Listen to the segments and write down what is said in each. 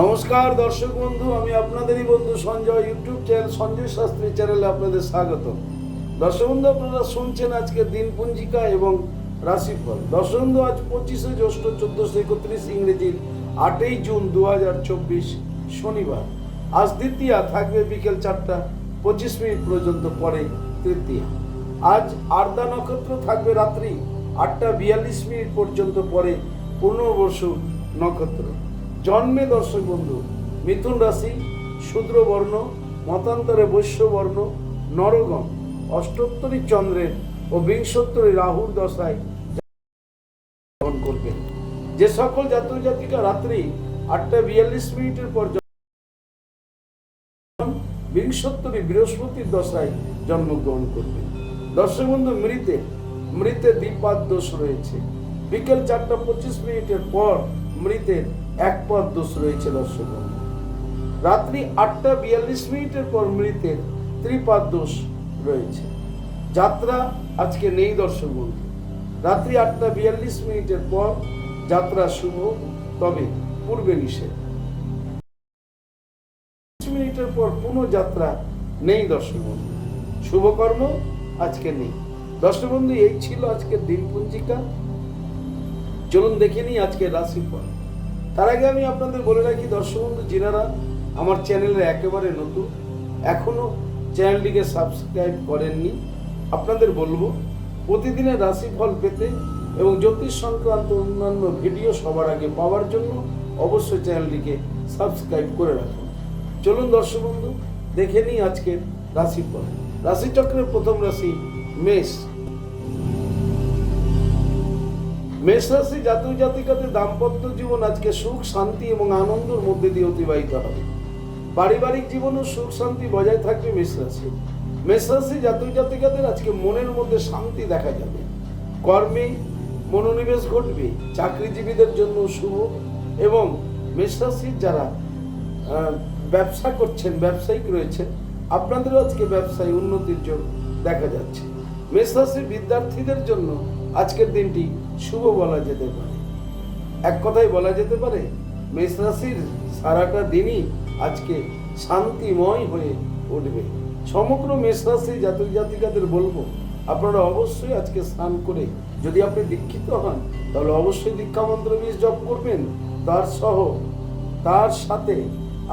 নমস্কার, দর্শক বন্ধু, আমি আপনাদেরই বন্ধু সঞ্জয় ইউটিউব চ্যানেল সঞ্জয় শাস্ত্রী চ্যানেলে আপনাদের স্বাগত দর্শক বন্ধু, আপনারা শুনছেন আজকে দিন পঞ্জিকা এবং রাশিফল। দর্শক বন্ধু, আজ পঁচিশে জ্যৈষ্ঠ, চোদ্দশো একত্রিশ ইংরেজির আটই জুন দু হাজার চব্বিশ শনিবার। আজ দ্বিতীয়া, থাকবে বিকেল চারটা, পঁচিশ মিনিট পর্যন্ত পরে তৃতীয়া। আজ আর্দা নক্ষত্র থাকবে রাত্রি আটটা বিয়াল্লিশ মিনিট পর্যন্ত পরে পূর্ণবর্ষ নক্ষত্র। জন্মে দর্শক বন্ধু, মিথুন রাশি শূদ্র বর্ণ মতান্তরে বৈশ্য বর্ণ নরগণ, অষ্টোত্তরী চন্দ্রের ও বিংশোত্তরী রাহুর দশায় করবেন। যে সকল জাতিকা রাত্রি আটটা বিয়াল্লিশ মিনিটের পর বিংশোত্তরী বৃহস্পতির দশায় জন্মগ্রহণ করবে দর্শক বন্ধু, মৃতে মৃতে দ্বিপাদ দোষ রয়েছে। বিকেল চারটা পঁচিশ মিনিটের পর মৃতের এক পদ দোষ রয়েছে দর্শক রাত্রি আটটা বিয়াল্লিশ মিনিটের পর মৃতের ত্রিপাদ দোষ রয়েছে। যাত্রা আজকে নেই দর্শক বন্ধু রাত্রি আটটা বিয়াল্লিশ মিনিটের পর যাত্রা শুভ, তবে পূর্বে নিষেধ। মিনিটের পর পুনঃ যাত্রা নেই দর্শক বন্ধু শুভকর্ম আজকে নেই। দর্শক বন্ধু এই ছিল আজকের দিন পঞ্জিকা চলুন দেখে নিই আজকের রাশিফল। তার আগে আমি আপনাদের বলে রাখি, দর্শক বন্ধু, যিনারা আমার চ্যানেলে একেবারে নতুন, এখনও চ্যানেলটিকে সাবস্ক্রাইব করেননি, আপনাদের বলব, প্রতিদিনের রাশিফল পেতে এবং জ্যোতিষ সংক্রান্ত অন্যান্য ভিডিও সবার আগে পাওয়ার জন্য অবশ্যই চ্যানেলটিকে সাবস্ক্রাইব করে রাখুন। চলুন দর্শক বন্ধু, দেখে নিই আজকের রাশিফল। রাশিচক্রের প্রথম রাশি মেষ। মেষ রাশি জাতক জাতিকাদের দাম্পত্য জীবন আজকে সুখ, শান্তি এবং আনন্দের মধ্যে দিয়ে অতিবাহিত হবে। পারিবারিক জীবনও সুখ, শান্তি বজায় থাকবে মেষ রাশি মেষ রাশি জাতক জাতিকাদের আজকে মনের মধ্যে শান্তি দেখা যাবে। কর্মে মনোনিবেশ ঘটবে, চাকরিজীবীদের জন্য শুভ এবং মেষ রাশির যারা ব্যবসা করছেন, ব্যবসায়িক রয়েছেন, আপনাদেরও আজকে ব্যবসায় উন্নতির জন্য দেখা যাচ্ছে। মেষ রাশির বিদ্যার্থীদের জন্য আজকের দিনটি শুভ বলা যেতে পারে। এক কথায় বলা যেতে পারে, মেষ রাশির সারাটা দিনই আজকে শান্তিময় হয়ে উঠবে। সমগ্র মেষ রাশি জাতক জাতিকাদের বলব, আপনারা অবশ্যই আজকে স্নান করে যদি আপনি দীক্ষিত হন, তাহলে অবশ্যই দীক্ষা মন্ত্র বীজ জপ করবেন। তার সহ, তার সাথে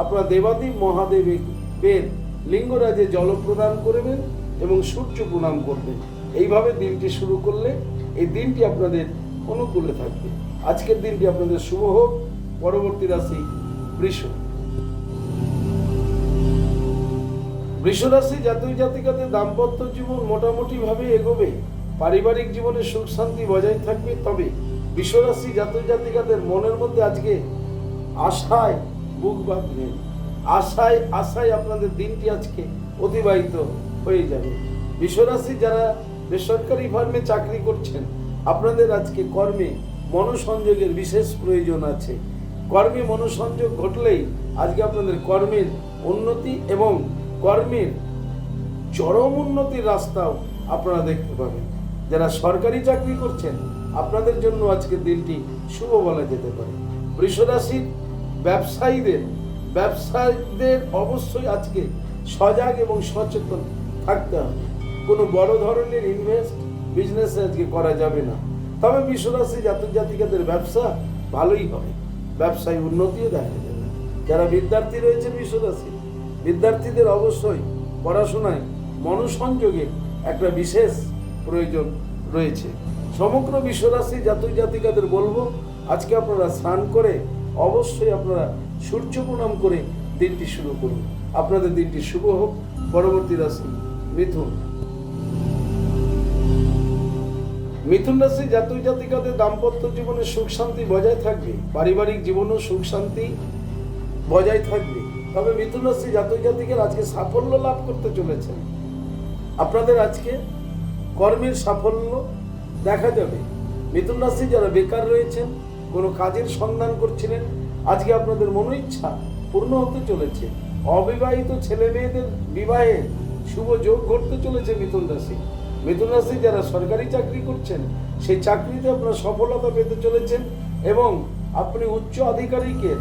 আপনারা দেবাদেব মহাদেবের লিঙ্গরাজে জল প্রদান করবেন এবং সূর্য প্রণাম করবেন। এইভাবে দিনটি শুরু করলে এই দিনটি আপনাদের অনুকূলে থাকবে। আজকের দিনটি আপনাদের শুভ হোক, পরবর্তী রাশি বৃষ। বৃষ রাশি জাতক জাতিকাদের দাম্পত্য জীবন মোটামুটি ভাবে এগোবে। পারিবারিক জীবনে সুখ শান্তি বজায় থাকবে। তবে বৃষ রাশি জাতক জাতিকাদের মনের মধ্যে আজকে আশায় বুক বাঁধবে। আশায় আশায় আপনাদের দিনটি আজকে অতিবাহিত হয়ে যাবে। বিশ্বরাশি যারা বেসরকারি ফার্মে চাকরি করছেন। আপনাদের আজকে কর্মে মনোসংযোগের বিশেষ প্রয়োজন আছে। কর্মে মনোসংযোগ ঘটলেই আজকে আপনাদের কর্মের উন্নতি এবং কর্মের চরম উন্নতির রাস্তাও আপনারা দেখতে পাবেন। যারা সরকারি চাকরি করছেন, আপনাদের জন্য আজকের দিনটি শুভ বলা যেতে পারে। বৃষরাশির ব্যবসায়ীদের ব্যবসায়ীদের অবশ্যই আজকে সজাগ এবং সচেতন থাকতে হবে। কোনো বড় ধরনের ইনভেস্ট বিজনেসে আজকে করা যাবে না। তবে বিশ্বরাশি জাতক জাতিকাদের ব্যবসা ভালোই হবে। ব্যবসায় উন্নতিও দেখা যাবে। যারা বিদ্যার্থী রয়েছে বিশ্বরাশি বিদ্যার্থীদের অবশ্যই পড়াশোনায় মনোসংযোগের একটা বিশেষ প্রয়োজন রয়েছে। সমগ্র বিশ্বরাশি জাতক জাতিকাদের বলব, আজকে আপনারা স্নান করে অবশ্যই আপনারা সূর্য প্রণাম করে দিনটি শুরু করুন। আপনাদের দিনটি শুভ হোক। পরবর্তী রাশি মিথুন। মিথুন রাশি জাতক জাতিকাদের দাম্পত্য জীবনে সুখ শান্তি বজায় থাকবে, পারিবারিক জীবনেও সুখ শান্তি বজায় থাকবে। তবে মিথুন রাশি জাতক জাতিকের আজকে সাফল্য লাভ করতে চলেছেন আপনাদের আজকে কর্মের সাফল্য দেখা যাবে। মিথুন রাশি যারা বেকার রয়েছেন, কোনো কাজের সন্ধান করছিলেন, আজকে আপনাদের মনো ইচ্ছা পূর্ণ হতে চলেছে। অবিবাহিত ছেলে মেয়েদের বিবাহে শুভ যোগ ঘটতে চলেছে মিথুন রাশি রাশি যারা সরকারি চাকরি করছেন, সেই চাকরিতে আপনারা সফলতা পেতে চলেছেন এবং আপনি উচ্চ আধিকারিকের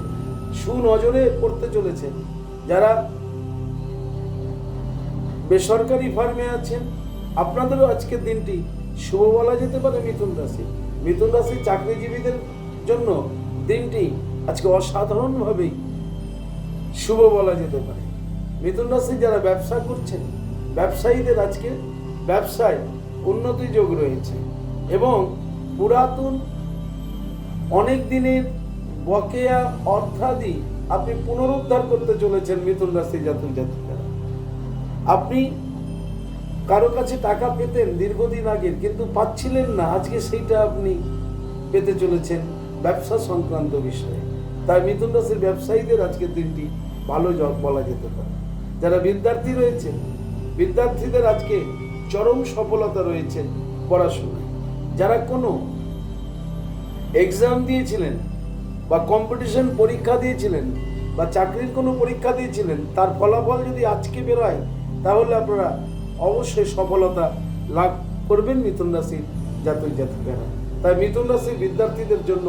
সুনজরে পড়তে চলেছেন। যারা বেসরকারি ফার্মে আছেন, আপনাদেরও আজকের দিনটি শুভ বলা যেতে পারে মিথুন রাশি। মিথুন রাশি চাকরিজীবীদের জন্য দিনটি আজকে অসাধারণভাবেই শুভ বলা যেতে পারে। মিথুন রাশি যারা ব্যবসা করছেন, ব্যবসায়ীদের আজকে ব্যবসায় উন্নতি যোগ রয়েছে এবং পুরাতন অনেক দিনের বকেয়া অর্থাদি আপনি পুনরুদ্ধার করতে চলেছেন মিথুন রাশি জাতক জাতিকারা। আপনি কারও কাছে টাকা পেতেন দীর্ঘদিন আগের, কিন্তু পাচ্ছিলেন না। আজকে সেইটা আপনি পেতে চলেছেন ব্যবসা সংক্রান্ত বিষয়ে। তাই মিথুন রাশির ব্যবসায়ীদের আজকের দিনটি ভালো বলা যেতে পারে। যারা বিদ্যার্থী রয়েছে বিদ্যার্থীদের আজকে চরম সফলতা রয়েছে পড়াশোনায়। যারা কোনো এক্সাম দিয়েছিলেন বা কম্পিটিশন পরীক্ষা দিয়েছিলেন বা চাকরির কোনো পরীক্ষা দিয়েছিলেন, তার ফলাফল যদি আজকে বেরোয়, তাহলে আপনারা অবশ্যই সফলতা লাভ করবেন মিথুন রাশির জাতক জাতিকারা। তাই মিথুন রাশির বিদ্যার্থীদের জন্য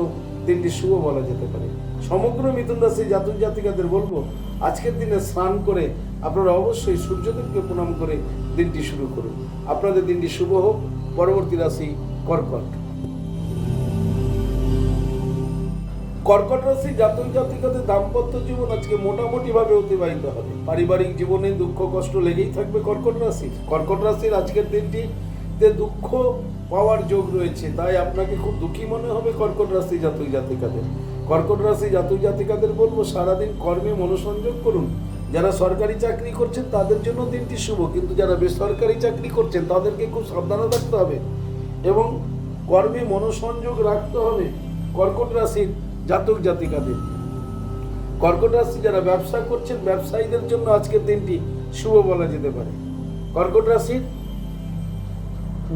দিনটি শুভ বলা যেতে পারে। সমগ্র মিথুন রাশির জাতক জাতিকাদের বলব, আজকের দিনে স্নান করে আপনারা অবশ্যই সূর্যদেবকে প্রণাম করে দিনটি শুরু করুন। আপনাদের দিনটি শুভ হোক। পরবর্তী রাশি কর্কট। কর্কট রাশি জাতক জাতিকাদের দাম্পত্য জীবন আজকে মোটামুটি ভাবে অতিবাহিত হবে। পারিবারিক জীবনে দুঃখ, কষ্ট লেগেই থাকবে কর্কট রাশির কর্কট রাশির আজকের দিনটি দুঃখ পাওয়ার যোগ রয়েছে। তাই আপনাকে খুব দুঃখী মনে হবে কর্কট রাশি জাতক জাতিকাদের। কর্কট রাশি জাতক জাতিকাদের বলব, সারাদিন কর্মে মনোসংযোগ করুন। যারা সরকারি চাকরি করছেন, তাদের জন্য দিনটি শুভ। কিন্তু যারা বেসরকারি চাকরি করছেন, তাদেরকে খুব সাবধানে থাকতে হবে এবং কর্মে মনোসংযোগ রাখতে হবে কর্কট রাশির জাতক জাতিকাদের। কর্কট রাশি যারা ব্যবসা করছেন, ব্যবসায়ীদের জন্য আজকের দিনটি শুভ বলা যেতে পারে। কর্কট রাশির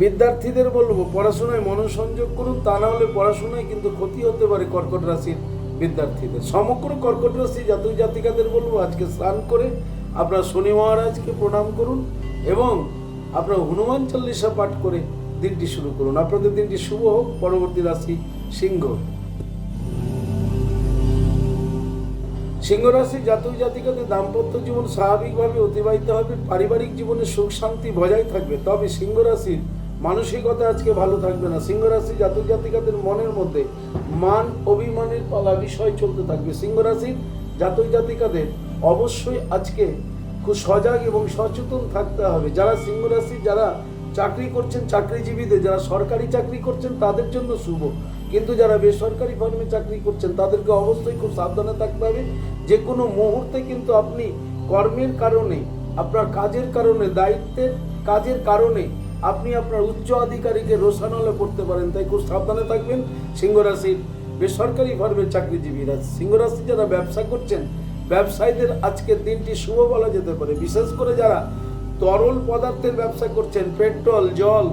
বিদ্যার্থীদের বলব, পড়াশোনায় মনোসংযোগ করুন, তা না হলে পড়াশোনায় কিন্তু ক্ষতি হতে পারে কর্কট রাশির বিদ্যার্থীদের। সমগ্র কর্কট রাশি জাতক জাতিকাদের বলব, আজকে স্নান করে আপনার শনি মহারাজকে প্রণাম করুন এবং আপনার হনুমান চল্লিশা পাঠ করে দিনটি শুরু করুন। আপনাদের দিনটি শুভ হোক, পরবর্তী রাশি সিংহ। সিংহ রাশি জাতক জাতিকাদের দাম্পত্য জীবন স্বাভাবিকভাবে অতিবাহিত হবে, পারিবারিক জীবনে সুখ শান্তি বজায় থাকবে। তবে সিংহ রাশির মানসিকতা আজকে ভালো থাকবে না। সিংহরাশি জাতক জাতিকাদের মনের মধ্যে মান অভিমানের পালা বিষয় চলতে থাকবে। সিংহ রাশির জাতক জাতিকাদের অবশ্যই আজকে খুব সজাগ এবং সচেতন থাকতে হবে। যারা সিংহ রাশি যারা চাকরি করছেন, চাকরিজীবীদের, যারা সরকারি চাকরি করছেন, তাদের জন্য শুভ। কিন্তু যারা বেসরকারি ফার্মে চাকরি করছেন, তাদেরকে অবশ্যই খুব সাবধানে থাকতে হবে। যে কোনো মুহূর্তে কিন্তু আপনি কর্মের কারণে, আপনার কাজের কারণে, দায়িত্বের কাজের কারণে আপনি আপনার উচ্চ আধিকারিকে রোশানলে পড়তে পারেন, তাই খুব সাবধানে থাকবেন। সিংহ রাশির বেসরকারি ফার্মের চাকরিজীবীরা সিংহ রাশি যারা ব্যবসা করছেন, ব্যবসায়ীদের আজকের দিনটি শুভ বলা যেতে পারে। বিশেষ করে যারা তরল পদার্থের ব্যবসা করছেন, পেট্রোল, জল,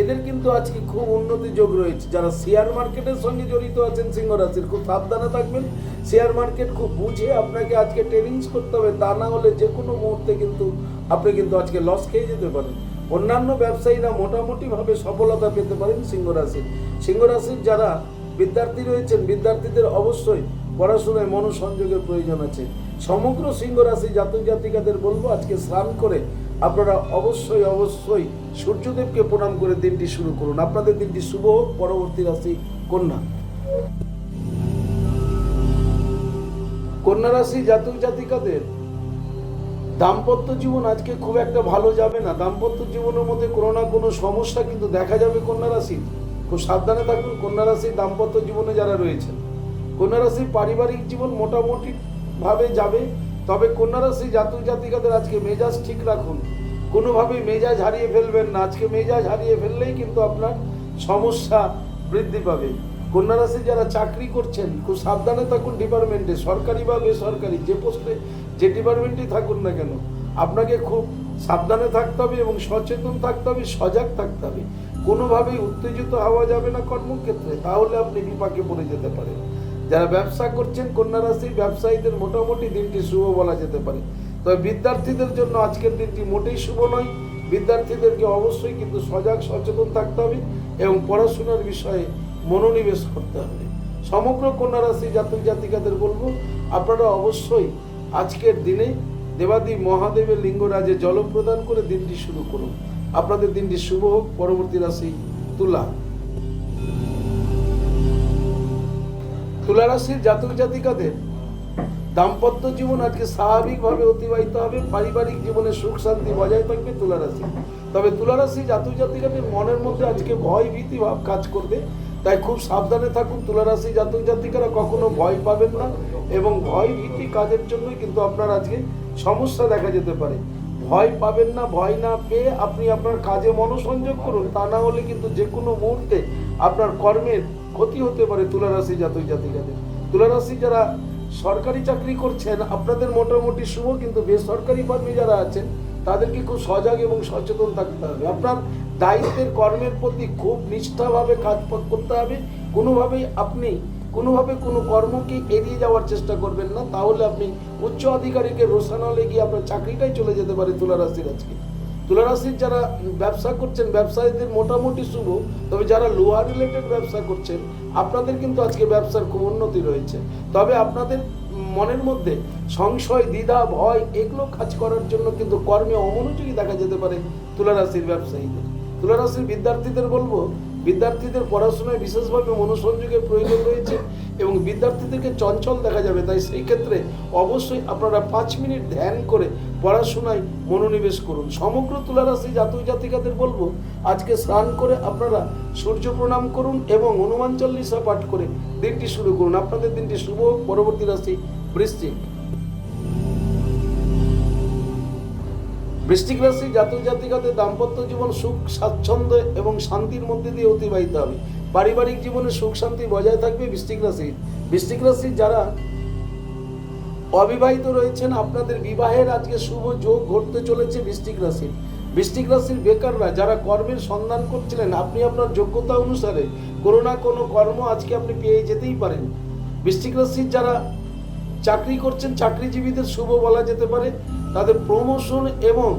এদের কিন্তু আজকে খুব উন্নতি যোগ রয়েছে। যারা শেয়ার মার্কেটের সঙ্গে জড়িত আছেন সিংহ রাশির খুব সাবধানে থাকবেন। শেয়ার মার্কেট খুব বুঝে আপনাকে আজকে ট্রেনিংস করতে হবে, তা না হলে যে কোনো মুহূর্তে কিন্তু আপনি কিন্তু আজকে লস খেয়ে যেতে পারেন। অন্যান্য ব্যবসায়ীরা মোটামুটিভাবে সফলতা পেতে পারেন সিংহ রাশির সিংহ রাশির যারা বিদ্যার্থী রয়েছেন, বিদ্যার্থীদের অবশ্যই পড়াশোনায় মনোসংযোগের প্রয়োজন আছে। সমগ্র সিংহ রাশি জাতক জাতিকাদের বলব, আজকে স্নান করে আপনারা অবশ্যই অবশ্যই সূর্যদেবকে প্রণাম করে দিনটি শুরু করুন। আপনাদের দিনটি শুভ হোক, পরবর্তী রাশি কন্যা। কন্যা রাশি জাতক জাতিকাদের দাম্পত্য জীবন আজকে খুব একটা ভালো যাবে না। দাম্পত্য জীবনের মধ্যে কোনো না কোনো সমস্যা কিন্তু দেখা যাবে কন্যা রাশি খুব সাবধানে থাকুন, কন্যা রাশির দাম্পত্য জীবনে যারা রয়েছেন। কন্যা রাশির পারিবারিক জীবন মোটামুটি ভাবে যাবে, তবে কন্যা রাশি জাতক জাতিকাদের আজকে মেজাজ ঠিক রাখুন। কোনোভাবেই মেজাজ হারিয়ে ফেলবেন না। আজকে মেজাজ হারিয়ে ফেললেই কিন্তু আপনার সমস্যা বৃদ্ধি পাবে। কন্যা রাশি যারা চাকরি করছেন, খুব সাবধানে থাকুন ডিপার্টমেন্টে, সরকারি বা বেসরকারি, যে পোস্টে যে ডিপার্টমেন্টেই থাকুন না কেন, আপনাকে খুব সাবধানে থাকতে হবে এবং সচেতন থাকতে হবে, সজাগ থাকতে হবে। কোনোভাবেই উত্তেজিত হওয়া যাবে না কর্মক্ষেত্রে, তাহলে আপনি বিপাকে পড়ে যেতে পারেন। যারা ব্যবসা করছেন কন্যা রাশির ব্যবসায়ীদের মোটামুটি দিনটি শুভ বলা যেতে পারে। তবে বিদ্যার্থীদের জন্য আজকের দিনটি মোটেই শুভ নয়। বিদ্যার্থীদেরকে অবশ্যই কিন্তু সজাগ, সচেতন থাকতে হবে এবং পড়াশোনার বিষয়ে মনোনিবেশ করতে হবে। সমগ্র কন্যা রাশি জাতক জাতিকাদের বলব, আপনারা অবশ্যই আজকের দিনে দেবাদি মহাদেবের লিঙ্গরাজে জল প্রদান করে দিনটি শুরু করুন। আপনাদের দিনটি শুভ হোক, পরবর্তী রাশি তুলা। তুলা রাশির জাতক জাতিকাদের দাম্পত্য জীবন আজকে স্বাভাবিকভাবে অতিবাহিত হবে, পারিবারিক জীবনে সুখ শান্তি বজায় থাকবে তুলারাশি। তবে তুলারাশি জাতক জাতিকাদের মনের মধ্যে আজকে ভয় ভীতি ভাব কাজ করবে, তাই খুব সাবধানে থাকুন। তুলারাশি জাতক জাতিকারা কখনো ভয় পাবেন না এবং ভয় ভীতি কাজের জন্যই কিন্তু আপনার আজকে সমস্যা দেখা যেতে পারে। ভয় পাবেন না, ভয় না পেয়ে আপনি আপনার কাজে মনোসংযোগ করুন। তা না হলে কিন্তু যে কোনো মুহূর্তে আপনার কর্মের ক্ষতি হতে পারে তুলারাশি জাতক জাতিকাদের। তুলা রাশি যারা সরকারি চাকরি করছেন, আপনাদের মোটামুটি শুভ, কিন্তু বেসরকারি কর্মী যারা আছেন, তাদেরকে খুব সজাগ এবং সচেতন থাকতে হবে। আপনার দায়িত্বের কর্মের প্রতি খুব নিষ্ঠাভাবে কাজ করতে হবে। কোনোভাবেই আপনি, কোনোভাবে কোনো কর্মকে এড়িয়ে যাওয়ার চেষ্টা করবেন না। তাহলে আপনি উচ্চ আধিকারিকে রোশানলে গিয়ে আপনার চাকরিটাই চলে যেতে পারে তুলা রাশির আজকে। তুলা রাশির যারা ব্যবসা করছেন, ব্যবসায়ীদের মোটামুটি শুভ, তবে যারা লোহা রিলেটেড ব্যবসা করছেন, আপনাদের কিন্তু আজকে ব্যবসার খুব উন্নতি রয়েছে। তবে আপনাদের মনের মধ্যে সংশয়, দ্বিধা, ভয়, এগুলো কাজ করার জন্য কিন্তু কর্মে অমনোযোগী দেখা যেতে পারে তুলারাশির ব্যবসায়ীদের। তুলারাশির বিদ্যার্থীদের বলব বিদ্যার্থীদের পড়াশোনায় বিশেষভাবে মনোসংযোগের প্রয়োজন রয়েছে এবং বিদ্যার্থীদেরকে চঞ্চল দেখা যাবে। তাই সেই ক্ষেত্রে অবশ্যই আপনারা পাঁচ মিনিট ধ্যান করে পড়াশোনায় মনোনিবেশ করুন। সমগ্র তুলারাশি জাতক জাতিকাদের বলব, আজকে স্নান করে আপনারা সূর্য প্রণাম করুন এবং হনুমান চল্লিশা পাঠ করে দিনটি শুরু করুন। আপনাদের দিনটি শুভ পরবর্তী রাশি বৃশ্চিক। বৃশ্চিক রাশি জাতক জাতিকাদের দাম্পত্য জীবন সুখ, স্বাচ্ছন্দ্য এবং শান্তির মধ্যে দিয়ে অতিবাহিত হবে। পারিবারিক জীবনে সুখ, শান্তি বজায় থাকবে বৃশ্চিক রাশির। বৃশ্চিক রাশির যারা অবিবাহিত রয়েছেন, আপনাদের বিবাহের আজকে শুভ যোগ ঘটতে চলেছে বৃশ্চিক রাশির। বৃশ্চিক রাশির বেকাররা যারা কর্মের সন্ধান করছিলেন, আপনি আপনার যোগ্যতা অনুসারে কোনো না কোনো কর্ম আজকে আপনি পেয়ে যেতেই পারেন। বৃশ্চিক রাশির যারা চাকরি করছেন, চাকরিজীবীদের শুভ বলা যেতে পারে। তাদের প্রমোশন এবং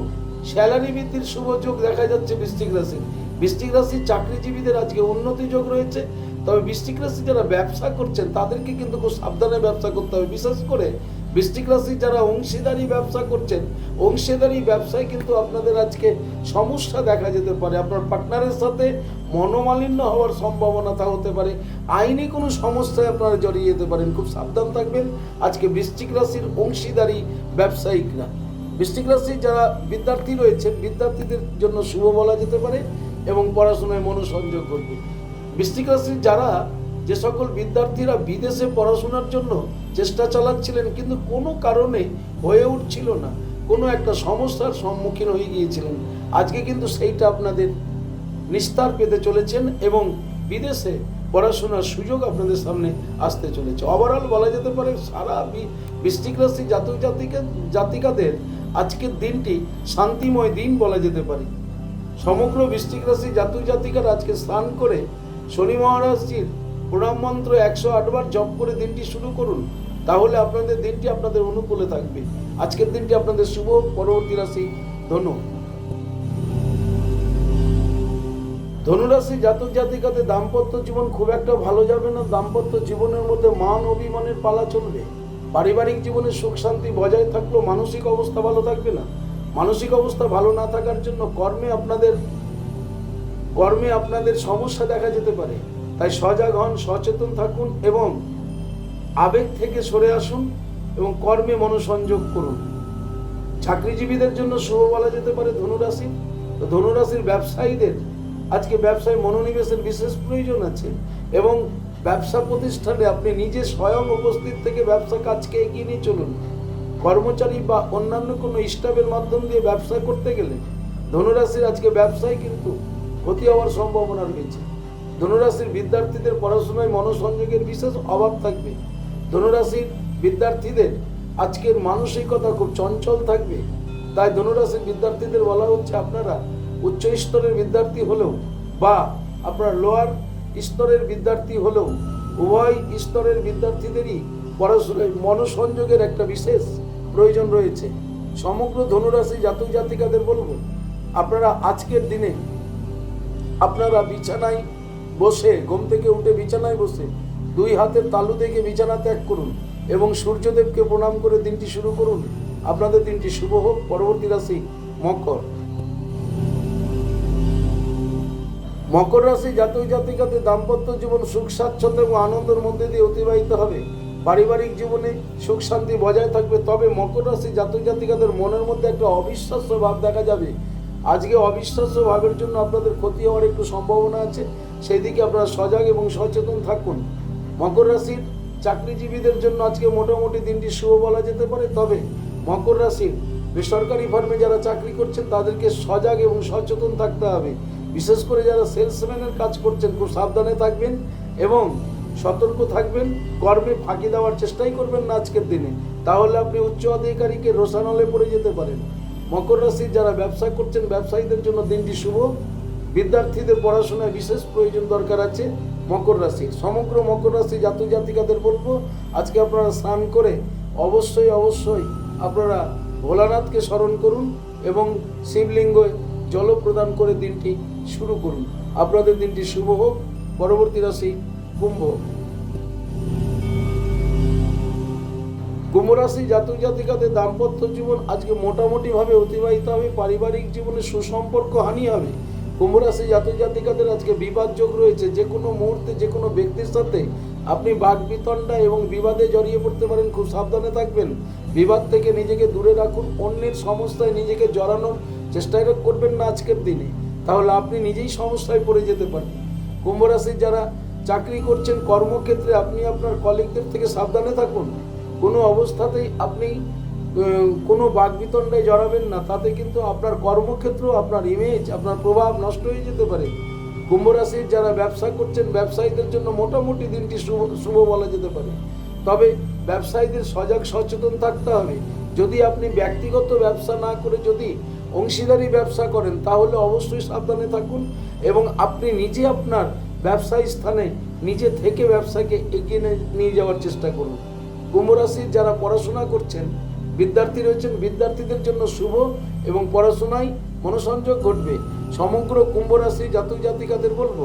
স্যালারি বৃদ্ধির শুভ যোগ দেখা যাচ্ছে বৃষ্টিক রাশি। বৃষ্টিক রাশির চাকরিজীবীদের আজকে উন্নতি যোগ রয়েছে। তবে বৃষ্টিক রাশি যারা ব্যবসা করছেন, তাদেরকে কিন্তু খুব সাবধানে ব্যবসা করতে হবে। বিশেষ করে বৃশ্চিক রাশি যারা অংশীদারি ব্যবসা করছেন, অংশীদারি ব্যবসায় কিন্তু আপনাদের আজকে সমস্যা দেখা যেতে পারে। আপনার পার্টনারের সাথে মনোমালিন্য হওয়ার সম্ভাবনা তা হতে পারে। আইনি কোনো সমস্যায় আপনারা জড়িয়ে যেতে পারেন। খুব সাবধান থাকবেন। আজকে বৃষ্টিক রাশির অংশীদারি ব্যবসায়িকরা বৃশ্চিক রাশির যারা বিদ্যার্থী রয়েছেন, বিদ্যার্থীদের জন্য শুভ বলা যেতে পারে এবং পড়াশোনায় মনোসংযোগ করবে। বৃশ্চিক রাশির যারা যে সকল বিদ্যার্থীরা বিদেশে পড়াশোনার জন্য চেষ্টা চালাচ্ছিলেন, কিন্তু কোনো কারণে হয়ে উঠছিল না। কোনো একটা সমস্যার সম্মুখীন হয়ে গিয়েছিলেন। আজকে কিন্তু সেইটা আপনাদের নিস্তার পেতে চলেছেন এবং বিদেশে পড়াশোনার সুযোগ আপনাদের সামনে আসতে চলেছে। ওভারঅল বলা যেতে পারে, সারা বি- বৃশ্চিক রাশি জাতক জাতিকা জাতিকাদের আজকের দিনটি শান্তিময় দিন বলা যেতে পারে। সমগ্র বৃশ্চিক রাশি জাতক জাতিকার আজকে স্নান করে শনি মহারাজজির প্রণাম মন্ত্র একশো আটবার জপ করে দিনটি শুরু করুন, তাহলে আপনাদের দিনটি আপনাদের অনুকূলে থাকবে। আজকের দিনটি আপনাদের শুভ। পরবর্তী রাশি ধনু। ধনুরাশি জাতক জাতিকাতে দাম্পত্য জীবন খুব একটা ভালো যাবে না। দাম্পত্য জীবনের মধ্যে মান অভিমানের পালা চলবে। পারিবারিক জীবনে সুখ শান্তি বজায় থাকলেও মানসিক অবস্থা ভালো থাকবে না। মানসিক অবস্থা ভালো না থাকার জন্য কর্মে আপনাদের কর্মে আপনাদের সমস্যা দেখা যেতে পারে। তাই সজাগ হন, সচেতন থাকুন এবং আবেগ থেকে সরে আসুন এবং কর্মে মনোসংযোগ করুন। চাকরিজীবীদের জন্য শুভ বলা যেতে পারে ধনুরাশি। তো ধনুরাশির ব্যবসায়ীদের, আজকে ব্যবসায় মনোনিবেশের বিশেষ প্রয়োজন আছে এবং ব্যবসা প্রতিষ্ঠানে আপনি নিজে স্বয়ং উপস্থিত থেকে ব্যবসা কাজকে এগিয়ে নিয়ে চলুন। কর্মচারী বা অন্যান্য কোনো স্টাফের মাধ্যম দিয়ে ব্যবসা করতে গেলে ধনুরাশির আজকে ব্যবসায় কিন্তু ক্ষতি হওয়ার সম্ভাবনা রয়েছে। ধনুরাশির বিদ্যার্থীদের পড়াশোনায় মনোসংযোগের বিশেষ অভাব থাকবে। ধনুরাশির বিদ্যার্থীদের আজকের মানসিকতা খুব চঞ্চল থাকবে। তাই ধনুরাশির বিদ্যার্থীদের বলা হচ্ছে আপনারা উচ্চ স্তরের বিদ্যার্থী হলেও বা আপনার লোয়ার স্তরের বিদ্যার্থী হলেও উভয় স্তরের বিদ্যার্থীদেরই পড়াশোনায় মনোসংযোগের একটা বিশেষ প্রয়োজন রয়েছে। সমগ্র ধনুরাশি জাতক জাতিকাদের বলব, আপনারা আজকের দিনে আপনারা বিছানায় বসে, ঘুম থেকে উঠে বিছানায় বসে, দুই হাতের তালু দেখে বিছানা ত্যাগ করুন এবং সূর্যদেবকে প্রণাম করে দিনটি শুরু করুন। আপনাদের দিনটি শুভ হোক। পরবর্তী রাশি মকর। মকর রাশি জাতক জাতিকাদের দাম্পত্য জীবন সুখ, স্বাচ্ছন্দ্য এবং আনন্দের মধ্যে দিয়ে অতিবাহিত হবে। পারিবারিক জীবনে সুখ, শান্তি বজায় থাকবে। তবে মকর রাশি জাতক জাতিকাদের মনের মধ্যে একটা অবিশ্বাস্য ভাব দেখা যাবে। আজকে অবিশ্বাস্য ভাবের জন্য আপনাদের ক্ষতি হওয়ার একটু সম্ভাবনা আছে। সেই দিকে আপনারা সজাগ এবং সচেতন থাকুন। মকর রাশির চাকরিজীবীদের জন্য আজকে মোটামুটি দিনটি শুভ বলা যেতে পারে। তবে মকর রাশির বেসরকারি ফার্মে যারা চাকরি করছেন, তাদেরকে সজাগ এবং সচেতন থাকতে হবে। বিশেষ করে যারা সেলসম্যানের কাজ করছেন, খুব সাবধানে থাকবেন এবং সতর্ক থাকবেন। কর্মে ফাঁকি দেওয়ার চেষ্টাই করবেন না আজকের দিনে। তাহলে আপনি উচ্চ আধিকারিকের রোশানলে পড়ে যেতে পারেন। মকর রাশির যারা ব্যবসা করছেন, ব্যবসায়ীদের জন্য দিনটি শুভ। বিদ্যার্থীদের পড়াশোনায় বিশেষ প্রয়োজন দরকার আছে মকর রাশি সমগ্র মকর রাশি জাতক জাতিকাদের বলব, আজকে আপনারা স্নান করে অবশ্যই অবশ্যই আপনারা ভোলানাথকে স্মরণ করুন এবং শিবলিঙ্গ জল প্রদান করে দিনটি শুরু করুন। আপনাদের দিনটি শুভ হোক, পরবর্তী রাশি কুম্ভ কুম্ভ রাশি জাতক জাতিকাদের দাম্পত্য জীবন আজকে মোটামুটিভাবে অতিবাহিত হবে, পারিবারিক জীবনে সুসম্পর্ক হানি হবে। কুম্ভ রাশি জাতক জাতিকাদের আজকে বিবাদ যোগ রয়েছে, যে কোনো মুহূর্তে, যে কোনো ব্যক্তির সাথে আপনি বাঘ বিতণ্ডা এবং বিবাদে জড়িয়ে পড়তে পারেন, খুব সাবধানে থাকবেন। বিবাদ থেকে নিজেকে দূরে রাখুন, অন্যের সমস্যায় নিজেকে জড়ানোর চেষ্টাই করবেন না আজকের দিনে। তাহলে আপনি নিজেই সমস্যায় পড়ে যেতে পারেন। কুম্ভ রাশির যারা চাকরি করছেন, কর্মক্ষেত্রে আপনি আপনার কলিগদের থেকে সাবধানে থাকুন। কোনো অবস্থাতেই আপনি কোনো বাগবিতণ্ডায় জড়াবেন না। তাতে কিন্তু আপনার কর্মক্ষেত্র, আপনার ইমেজ আপনার প্রভাব নষ্ট হয়ে যেতে পারে। কুম্ভ রাশির যারা ব্যবসা করছেন, ব্যবসায়ীদের জন্য মোটামুটি দিনটি শুভ শুভ বলা যেতে পারে। তবে ব্যবসায়ীদের সজাগ সচেতন থাকতে হবে। যদি আপনি ব্যক্তিগত ব্যবসা না করে যদি অংশীদারি ব্যবসা করেন, তাহলে অবশ্যই সাবধানে থাকুন এবং আপনি নিজে আপনার ব্যবসায়ী স্থানে, নিজে থেকে ব্যবসাকে এগিয়ে নিয়ে যাওয়ার চেষ্টা করুন। কুম্ভ রাশির যারা পড়াশোনা করছেন, বিদ্যার্থী রয়েছেন, বিদ্যার্থীদের জন্য শুভ এবং পড়াশোনায় মনোসংযোগ ঘটবে। সমগ্র কুম্ভ রাশি জাতক জাতিকাদের বলব,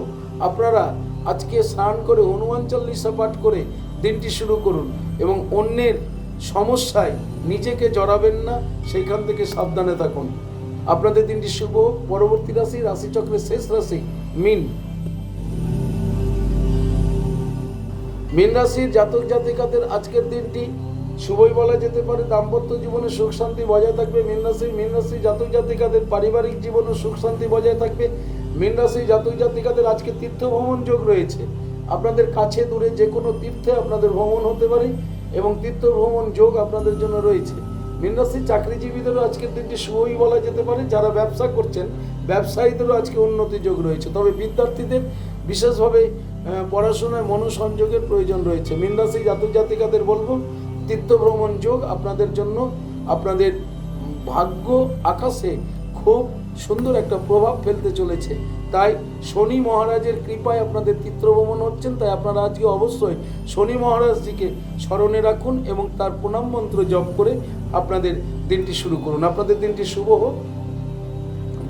আপনারা আজকে স্নান করে হনুমান চল্লিশা পাঠ করে দিনটি শুরু করুন এবং অন্যের সমস্যায় নিজেকে জড়াবেন না সেইখান থেকে সাবধানে থাকুন। আপনাদের দিনটি শুভ। পরবর্তী রাশি, রাশিচক্রের শেষ রাশি, মিন। মীন রাশির জাতক জাতিকাদের আজকের দিনটি শুভই বলা যেতে পারে। দাম্পত্য জীবনে সুখ, শান্তি বজায় থাকবে। মীন রাশি মীন রাশি জাতক জাতিকাদের পারিবারিক জীবনে সুখ, শান্তি বজায় থাকবে। মীন রাশি জাতক জাতিকাদের আজকে তীর্থ ভ্রমণ যোগ রয়েছে। আপনাদের কাছে দূরে যে কোনো তীর্থে আপনাদের ভ্রমণ হতে পারে এবং তীর্থ ভ্রমণ যোগ আপনাদের জন্য রয়েছে। মীন রাশির চাকরিজীবীদেরও আজকের দিনটি শুভই বলা যেতে পারে। যারা ব্যবসা করছেন, ব্যবসায়ীদেরও আজকে উন্নতি যোগ রয়েছে। তবে বিদ্যার্থীদের বিশেষভাবে পড়াশোনায় মনোসংযোগের প্রয়োজন রয়েছে। মীন রাশি জাতক জাতিকাদের বলব তীর্থ ভ্রমণ যোগ আপনাদের জন্য, আপনাদের ভাগ্য আকাশে খুব সুন্দর একটা প্রভাব ফেলতে চলেছে। তাই শনি মহারাজের কৃপায় আপনাদের তীর্থ ভ্রমণ হচ্ছেন, তাই আপনারা আজকে অবশ্যই শনি মহারাজজিকে স্মরণে রাখুন এবং তার প্রণাম মন্ত্র জপ করে আপনাদের দিনটি শুরু করুন। আপনাদের দিনটি শুভ হোক।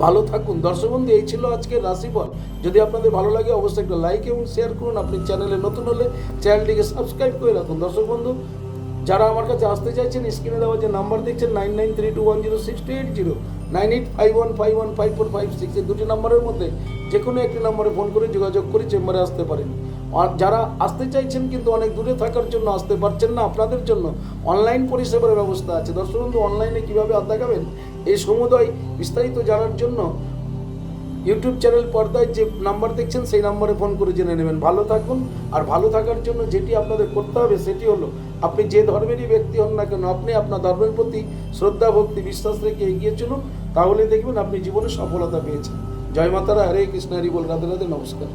ভালো থাকুন। দর্শক বন্ধু, এই ছিল আজকের রাশিফল। যদি আপনাদের ভালো লাগে, অবশ্যই একটা লাইক এবং শেয়ার করুন। আপনি চ্যানেলে নতুন হলে চ্যানেলটিকে সাবস্ক্রাইব করে রাখুন। দর্শক বন্ধু, যারা আমার কাছে আসতে চাইছেন স্ক্রিনে দেওয়া যে নাম্বার দেখছেন nine nine three two one zero six two eight zero nine eight five one five one five four five six এই দুটি নাম্বারের মধ্যে যে কোনো একটি নাম্বারে ফোন করে যোগাযোগ করে চেম্বারে আসতে পারেন। যারা আসতে চাইছেন কিন্তু অনেক দূরে থাকার জন্য আসতে পারছেন না আপনাদের জন্য অনলাইন পরিষেবার ব্যবস্থা আছে। দর্শক বন্ধু, অনলাইনে কীভাবে হাত দেখাবেন এই সমুদয় বিস্তারিত জানার জন্য ইউটিউব চ্যানেল পর্দায় যে নাম্বার দেখছেন, সেই নাম্বারে ফোন করে জেনে নেবেন। ভালো থাকুন আর ভালো থাকার জন্য যেটি আপনাদের করতে হবে সেটি হলো, আপনি যে ধর্মেরই ব্যক্তি হন না কেন, আপনি আপনার ধর্মের প্রতি শ্রদ্ধা, ভক্তি, বিশ্বাস রেখে এগিয়ে চলুন। তাহলে দেখবেন আপনি জীবনে সফলতা পেয়েছেন। জয় মাতারা, হরে কৃষ্ণ, হরি বল, রাধে রাধে, নমস্কার।